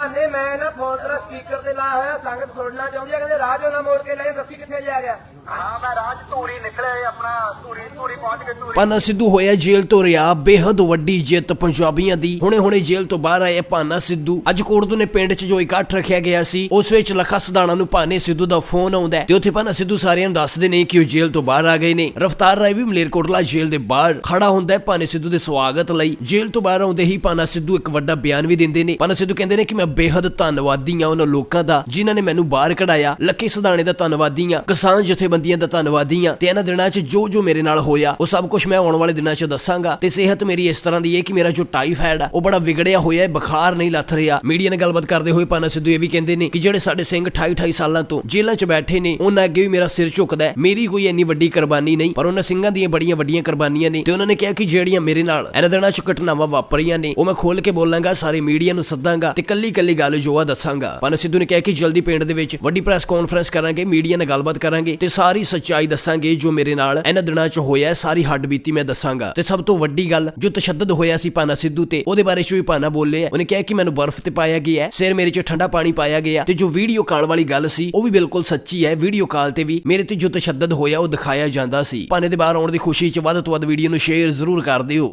ਭਾਨੇ ਮੈਂ ਨਾ ਫੋਨ ਤੇਰਾ ਸਪੀਕਰ ਤੇ ਲਾਇਆ ਹੋਇਆ, ਸੰਗਤ ਸੁਣਨਾ ਚਾਹੁੰਦੀ ਆ ਕਹਿੰਦੇ ਰਾਹ ਨਾ ਮੋੜ ਪਾਨਾ ਸਿੱਧੂ ਹੋਇਆ ਜੇਲ੍ਹ ਤੋਂ ਰਿਹਾ, ਬੇਹੱਦ ਵੱਡੀ ਜਿੱਤ ਪੰਜਾਬੀਆਂ ਦੀ। ਹੁਣੇ ਹੁਣੇ ਜੇਲ੍ਹ ਤੋਂ ਬਾਹਰ ਆਏ ਪਾਨਾ ਸਿੱਧੂ। ਅੱਜ ਕੋੜਦੂ ਨੇ ਪਿੰਡ 'ਚ ਜੋ ਇਕੱਠ ਰੱਖਿਆ ਗਿਆ ਸੀ, ਉਸ ਵਿੱਚ ਲੱਖਾ ਸਦਾਣਾ ਨੂੰ ਪਾਨੇ ਸਿੱਧੂ ਦਾ ਫੋਨ ਆਉਂਦਾ ਤੇ ਉੱਥੇ ਪਾਨਾ ਸਿੱਧੂ ਸਾਰਿਆਂ ਨੂੰ ਦੱਸਦੇ ਨੇ ਕਿ ਉਹ ਜੇਲ੍ਹ ਤੋਂ ਬਾਹਰ ਆ ਗਏ ਨੇ। ਰਫਤਾਰ ਰਾਏ ਵੀ ਮਲੇਰਕੋਟਲਾ ਜੇਲ੍ਹ ਦੇ ਬਾਹਰ ਖੜਾ ਹੁੰਦਾ ਹੈ ਪਾਨੇ ਸਿੱਧੂ ਦੇ ਸਵਾਗਤ ਲਈ। ਜੇਲ੍ਹ ਤੋਂ ਬਾਹਰ ਆਉਂਦੇ ਹੀ ਪਾਨਾ ਸਿੱਧੂ ਇੱਕ ਵੱਡਾ ਬਿਆਨ ਵੀ ਦਿੰਦੇ ਨੇ। ਪਾਨਾ ਸਿੱਧੂ ਕਹਿੰਦੇ ਨੇ ਕਿ ਮੈਂ ਬੇਹੱਦ ਧੰਨਵਾਦੀ ਹਾਂ ਉਹਨਾਂ ਲੋਕਾਂ ਦਾ, ਜਿਨ੍ਹਾਂ ਨੇ ਮੈਨੂੰ ਬਾਹਰ ਕਢਾਇਆ। ਲੱਖੇ ਸਦਾਣੇ ਦਾ ਧੰਨਵਾਦੀ ਹਾਂ। ਕਿਸਾਨ ਜਥੇਬੰਦੀਆਂ ਦਾ ਧੰਨਵਾਦੀ ਹਾਂ ਤੇ ਇਹਨਾਂ ਦਿਨਾਂ 'ਚ ਜੋ ਜੋ ਮੇਰੇ ਨਾਲ ਹੋਇਆ, ਉਹ ਸਭ ਕੁਝ ਮੈਂ ਆਉਣ ਵਾਲੇ ਦਿਨਾਂ 'ਚ ਦੱਸਾਂਗਾ ਤੇ ਸਿਹਤ ਮੇਰੀ ਇਸ ਤਰ੍ਹਾਂ ਦੀ ਹੈ ਕਿ ਮੇਰਾ ਜੋ ਟਾਈਫਾਇਡ ਆ, ਉਹ ਬੜਾ ਵਿਗੜਿਆ ਹੋਇਆ ਹੈ, ਬੁਖਾਰ ਨਹੀਂ ਲੱਥ ਰਿਹਾ। ਮੀਡੀਆ ਨਾਲ ਗੱਲਬਾਤ ਕਰਦੇ ਹੋਏ ਪਾਨਾ ਸਿੱਧੂ ਇਹ ਵੀ ਕਹਿੰਦੇ ਨੇ ਕਿ ਜਿਹੜੇ ਸਾਡੇ ਸਿੰਘ 28 28 ਸਾਲਾਂ ਤੋਂ ਜੇਲ੍ਹਾਂ 'ਚ ਬੈਠੇ ਨੇ, ਉਹਨਾਂ ਅੱਗੇ ਵੀ ਮੇਰਾ ਸਿਰ ਝੁਕਦਾ ਮੇਰੀ ਕੋਈ ਇੰਨੀ ਵੱਡੀ ਕੁਰਬਾਨੀ ਨਹੀਂ, ਪਰ ਉਹਨਾਂ ਸਿੰਘਾਂ ਦੀਆਂ ਬੜੀਆਂ ਵੱਡੀਆਂ ਕੁਰਬਾਨੀਆਂ ਨੇ ਤੇ ਉਹਨਾਂ ਨੇ ਕਿਹਾ ਕਿ ਜਿਹੜੀਆਂ ਮੇਰੇ ਨਾਲ ਇਹਨਾਂ ਦਿਨਾਂ 'ਚ ਘਟਨਾਵਾਂ ਵਾਪਰੀਆਂ ਨੇ, ਉਹ ਮੈਂ ਖੋਲ ਕੇ ਬੋਲਾਂਗਾ, ਸਾਰੇ ਮੀਡੀਆ ਨੂੰ ਸੱਦਾਂਗਾ ਤੇ ਕੱਲੀ ਕੱਲੀ ਗੱਲ ਜੋ ਆ ਦੱਸਾਂਗਾ। ਪਾਨਾ ਸਿੱਧੂ ਨੇ ਕਿਹਾ ਕਿ ਜਲਦੀ ਪਿੰਡ ਦੇ ਵਿੱਚ ਵੱਡੀ ਪ੍ਰੈਸ ਕਾਨਫਰੰਸ ਕਰਾਂਗੇ, ਮੀਡੀਆ ਨਾਲ ਗੱਲਬਾਤ ਕਰਾਂਗੇ ਤੇ ਸਾਰੀ ਸੱਚਾਈ ਦੱਸਾਂਗੇ ਜੋ ਮੇਰੇ ਨਾਲ ਇਹਨਾਂ ਦਿਨਾਂ 'ਚ ਹੋਇਆ ਸਾਰੀ ਹੱਡ ਬੀਤੀ ਮੈਂ ਦੱਸਾਂਗਾ। ਤੇ ਸਭ ਤੋਂ ਵੱਡੀ ਗੱਲ ਜੋ ਤਸ਼ੱਦਦ ਹੋਇਆ ਸੀ ਪਾਨਾ ਸਿੱਧੂ ਤੇ, ਉਹਦੇ ਬਾਰੇ 'ਚ ਵੀ ਪਾਨਾ ਬੋਲੇ ਉਹਨੇ ਕਿਹਾ ਕਿ ਮੈਨੂੰ ਬਰਫ਼ ਤੇ ਪਾਇਆ ਗਿਆ ਸਿਰ ਮੇਰੇ 'ਚ ਠੰਡਾ ਪਾਣੀ ਪਾਇਆ ਗਿਆ ਤੇ ਜੋ ਵੀਡੀਓ ਕਾਲ ਵਾਲੀ ਗੱਲ ਸੀ, ਉਹ ਵੀ ਬਿਲਕੁਲ ਸੱਚੀ ਹੈ। ਵੀਡੀਓ ਕਾਲ ਤੇ ਵੀ ਮੇਰੇ ਤੇ ਜੋ ਤਸ਼ੱਦਦ ਹੋਇਆ, ਉਹ ਦਿਖਾਇਆ ਜਾਂਦਾ ਸੀ। ਪਾਨੇ ਦੇ ਬਾਹਰ ਆਉਣ ਦੀ ਖੁਸ਼ੀ 'ਚ ਵੱਧ ਤੋਂ ਵੱਧ ਵੀਡੀਓ ਨੂੰ ਸ਼ੇਅਰ ਜ਼ਰੂਰ ਕਰ ਦਿਓ।